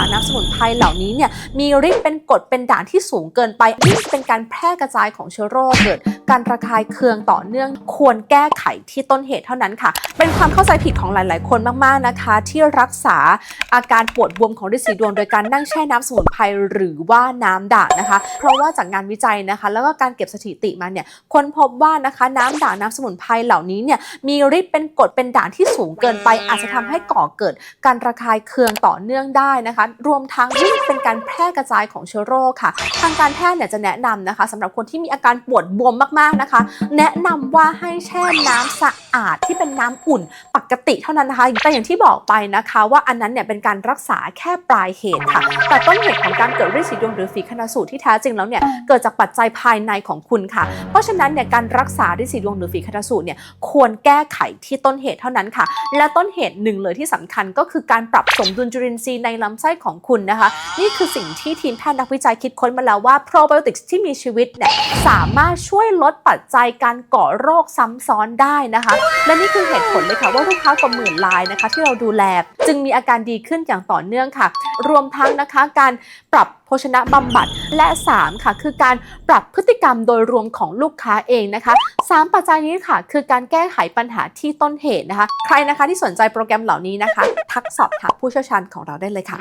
างน้ำสมุนไพรเหล่านี้เนี่ยมีฤทธิ์เป็นกรดเป็นด่างที่สูงเกินไปนี่เป็นการแพร่กระจายของเชื้อโรคเกิดการระคายเคืองต่อเนื่องควรแก้ไขที่ต้นเหตุเท่านั้นค่ะ เป็นความเข้าใจผิดของหลาย ๆ คนมาก ๆ นะคะ ที่รักษาอาการปวดบวมของฤทธิ์สีดวง โดยการนั่งแช่น้ำสมุนไพรหรือว่าน้ำด่างนะคะ เพราะว่าจากงานวิจัยนะคะ แล้วก็การเก็บสถิติมาเนี่ยค้นพบว่านะคะน้ำด่างน้ำสมุนไพรเหล่านี้เนี่ยมีฤทธิ์เป็นกรดเป็นด่างที่สูงเกินไป อาจจะทำให้ก่อเกิดการระคายเคืองต่อเนื่องได้นะคะรวมทั้งนี่เป็นการแพร่กระจายของเชื้อโรคค่ะ ทางการแพทย์เนี่ยจะแนะนำนะคะสำหรับคนที่มีอาการปวดบวมมากๆนะคะ แนะนำว่าให้แช่น้ำสะอาดที่เป็นน้ำอุ่นปกติเท่านั้นนะคะแต่อย่างที่บอกไปนะคะ ว่าอันนั้นเนี่ยเป็นการรักษาแค่ปลายเหตุค่ะ แต่ต้นเหตุของการเกิดฤทธิ์สีดวงหรือฝีคณสูตรที่แท้จริงแล้วเนี่ยเกิดจากปัจจัยภายในของคุณค่ะ เพราะฉะนั้นเนี่ยการรักษาฤทธิ์สีดวงหรือฝีคณสูตรเนี่ยควรแก้ไขที่ต้นเหตุเท่านั้นค่ะ และต้นเหตุหนึ่งเลยที่สำคัญก็คือการปรับสมดุลจุลินทรีย์ในลำไส้ของคุณนะคะ นี่คือสิ่งที่ทีมแพทย์นักวิจัยคิดค้นมาแล้วว่าโปรไบโอติกส์ที่มีชีวิตเนี่ยสามารถช่วยลดปัจจัยการก่อโรคซ้ำซ้อนได้นะคะ และนี่คือเหตุผลเลยค่ะว่าลูกค้ากว่าหมื่นรายนะคะ ที่เราดูแลจึงมีอาการดีขึ้นอย่างต่อเนื่องค่ะ รวมทั้งนะคะการปรับโภชนะบำบัดและ 3 ค่ะ คือการปรับพฤติกรรมโดยรวมของลูกค้าเองนะคะ 3 ปัจจัยนี้ค่ะ คือการแก้ไขปัญหาที่ต้นเหตุนะคะ ใครนะคะที่สนใจโปรแกรมเหล่านี้นะคะ ทักสอบถามผู้เชี่ยวชาญของเราได้เลยค่ะ